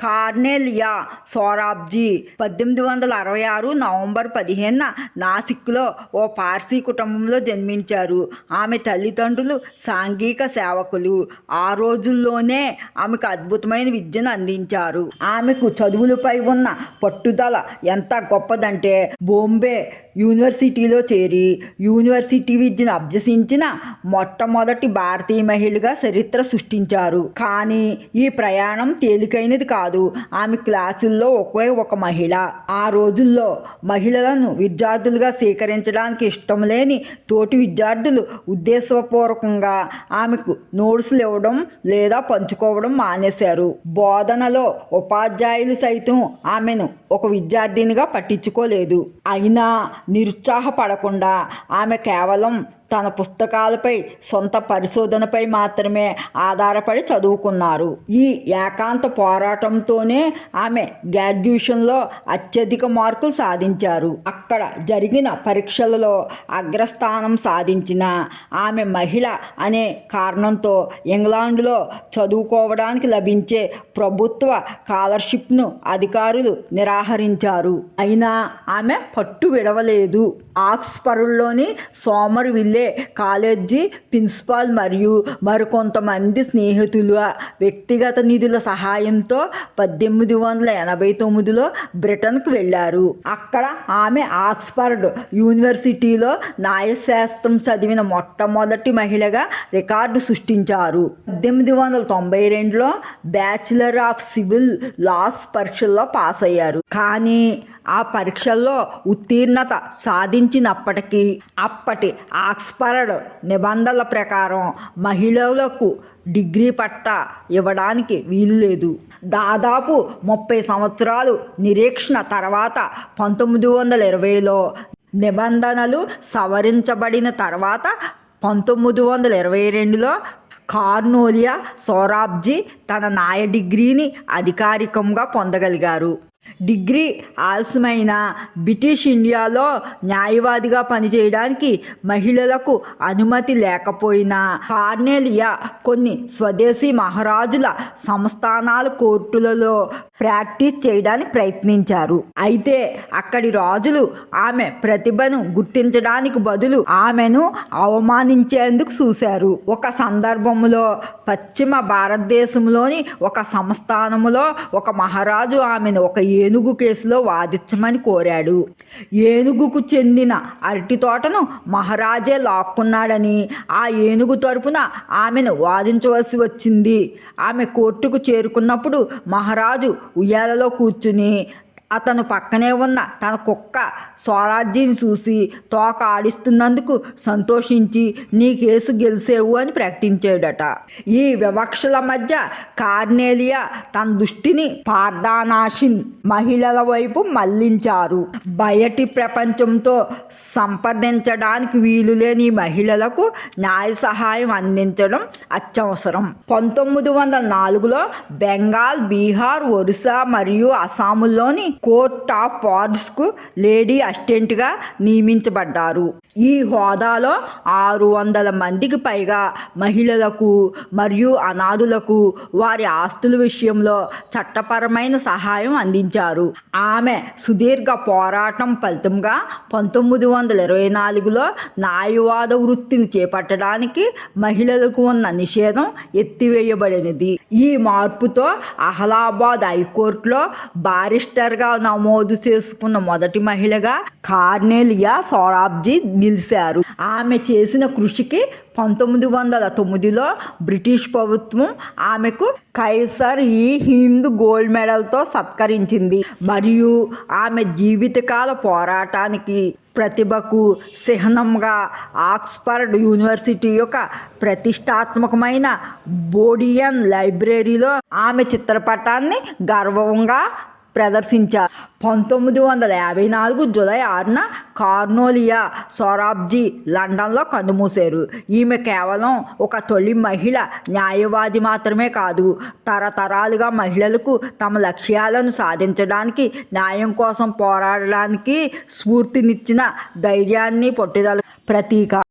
కార్నెలియా సోరాబ్జీ పద్దెనిమిది వందల అరవై ఆరు నవంబర్ పదిహేనున నాసిక్లో ఓ పార్సీ కుటుంబంలో జన్మించారు. ఆమె తల్లిదండ్రులు సాంఘిక సేవకులు. ఆ రోజుల్లోనే ఆమెకు అద్భుతమైన విద్యను అందించారు. ఆమెకు చదువులపై ఉన్న పట్టుదల ఎంత గొప్పదంటే బొంబే యూనివర్సిటీలో చేరి యూనివర్సిటీ విద్యను అభ్యసించిన మొట్టమొదటి భారతీయ మహిళగా చరిత్ర సృష్టించారు. కానీ ఈ ప్రయాణం తేలికైనది కాదు. ఆమె క్లాసుల్లో ఒకే ఒక మహిళ. ఆ రోజుల్లో మహిళలను విద్యార్థులుగా స్వీకరించడానికి ఇష్టం లేని తోటి విద్యార్థులు ఉద్దేశపూర్వకంగా ఆమెకు నోట్స్లు ఇవ్వడం లేదా పంచుకోవడం మానేశారు. బోధనలో ఉపాధ్యాయులు సైతం ఆమెను ఒక విద్యార్థినిగా పట్టించుకోలేదు. అయినా నిరుత్సాహపడకుండా ఆమె కేవలం తన పుస్తకాలపై సొంత పరిశోధనపై మాత్రమే ఆధారపడి చదువుకున్నారు. ఈ ఏకాంత పోరాటం పోరాటంతోనే ఆమె గ్రాడ్యుయేషన్లో అత్యధిక మార్కులు సాధించారు. అక్కడ జరిగిన పరీక్షలలో అగ్రస్థానం సాధించిన ఆమె మహిళ అనే కారణంతో ఇంగ్లాండ్లో చదువుకోవడానికి లభించే ప్రభుత్వ స్కాలర్షిప్ను అధికారులు నిరాహరించారు అయినా ఆమె పట్టు విడవలేదు. ఆక్స్ఫర్డ్లోని సోమర్ విల్లే కాలేజీ ప్రిన్సిపాల్ మరియు మరికొంతమంది స్నేహితుల వ్యక్తిగత నిధుల సహాయంతో పద్దెనిమిది వందల ఎనభై తొమ్మిదిలో బ్రిటన్కు వెళ్ళారు. అక్కడ ఆమె ఆక్స్ఫర్డ్ యూనివర్సిటీలో న్యాయశాస్త్రం చదివిన మొట్టమొదటి మహిళగా రికార్డు సృష్టించారు. పద్దెనిమిది వందల తొంభై రెండులో బ్యాచిలర్ ఆఫ్ సివిల్ లాస్ పరీక్షల్లో పాస్ అయ్యారు కానీ ఆ పరీక్షల్లో ఉత్తీర్ణత సాధించినప్పటికీ అప్పటి ఆక్స్ఫర్డ్ నిబంధనల ప్రకారం మహిళలకు డిగ్రీ పట్టా ఇవ్వడానికి వీలు లేదు దాదాపు ముప్పై సంవత్సరాలు నిరీక్షణ తర్వాత పంతొమ్మిది వందల ఇరవైలో నిబంధనలు సవరించబడిన తర్వాత పంతొమ్మిది వందల ఇరవై రెండులో కార్నోలియా సోరాబ్జీ తన న్యాయ డిగ్రీని అధికారికంగా పొందగలిగారు. డిగ్రీ ఆలస్యమైన బ్రిటిష్ ఇండియాలో న్యాయవాదిగా పనిచేయడానికి మహిళలకు అనుమతి లేకపోయినా కార్నెలియా కొన్ని స్వదేశీ మహారాజుల సంస్థానాల కోర్టులలో ప్రాక్టీస్ చేయడానికి ప్రయత్నించారు. అయితే అక్కడి రాజులు ఆమె ప్రతిభను గుర్తించడానికి బదులు ఆమెను అవమానించేందుకు చూశారు. ఒక సందర్భంలో పశ్చిమ భారతదేశంలోని ఒక సంస్థానములో ఒక మహారాజు ఆమెను ఒక ఏనుగు కేసులో వాదించమని కోరాడు. ఏనుగుకు చెందిన అరటి తోటను మహారాజే లాక్కున్నాడని ఆ ఏనుగు తరపున ఆమెను వాదించవలసి వచ్చింది. ఆమె కోర్టుకు చేరుకున్నప్పుడు మహారాజు ఉయ్యాలలో కూర్చుని అతను పక్కనే ఉన్న తన కుక్క స్వరాజ్యాన్ని చూసి తోక ఆడిస్తున్నందుకు సంతోషించి నీ కేసు గెలిసేవు అని ప్రకటించాడట. ఈ వివక్షల మధ్య కార్నేలియా తన దృష్టిని పార్దానాషిన్ మహిళల వైపు మళ్ళించారు. బయటి ప్రపంచంతో సంప్రదించడానికి వీలులేని మహిళలకు న్యాయ సహాయం అందించడం అత్యవసరం. పంతొమ్మిది వందల నాలుగులో బెంగాల్ బీహార్ ఒరిస్సా మరియు అస్సాముల్లోని కోర్ట్ ఆఫ్ వార్డ్స్కు లేడీ అసిస్టెంట్గా నియమించబడ్డారు. ఈ హోదాలో ఆరు వందల మందికి పైగా మహిళలకు మరియు అనాథులకు వారి ఆస్తుల విషయంలో చట్టపరమైన సహాయం అందించారు. ఆమె సుదీర్ఘ పోరాటం ఫలితంగా పంతొమ్మిది వందల ఇరవై నాలుగులో న్యాయవాద వృత్తిని చేపట్టడానికి మహిళలకు ఉన్న నిషేధం ఎత్తివేయబడినది. ఈ మార్పుతో అహ్లాబాద్ హైకోర్టులో బారిస్టర్గా నమోదు చేసుకున్న మొదటి మహిళగా కార్నెలియా సోరాబ్జీ నిలిచారు. ఆమె చేసిన కృషికి పంతొమ్మిది వందల తొమ్మిదిలో బ్రిటిష్ ప్రభుత్వం ఆమెకు కైసర్ ఈ హింద్ గోల్డ్ మెడల్తో సత్కరించింది. మరియు ఆమె జీవితకాల పోరాటానికి ప్రతిభకు చిహ్నంగా ఆక్స్ఫర్డ్ యూనివర్సిటీ యొక్క ప్రతిష్టాత్మకమైన బోడియన్ లైబ్రరీలో ఆమె చిత్రపటాన్ని గర్వంగా ప్రదర్శించారు. పంతొమ్మిది వందల యాభై నాలుగు జూలై ఆరున కార్నోలియా సోరాబ్జీ లండన్లో కన్నుమూశారు. ఈమె కేవలం ఒక తొలి మహిళ న్యాయవాది మాత్రమే కాదు తరతరాలుగా మహిళలకు తమ లక్ష్యాలను సాధించడానికి న్యాయం కోసం పోరాడడానికి స్ఫూర్తినిచ్చిన ధైర్యాన్ని పట్టుదల ప్రతీక.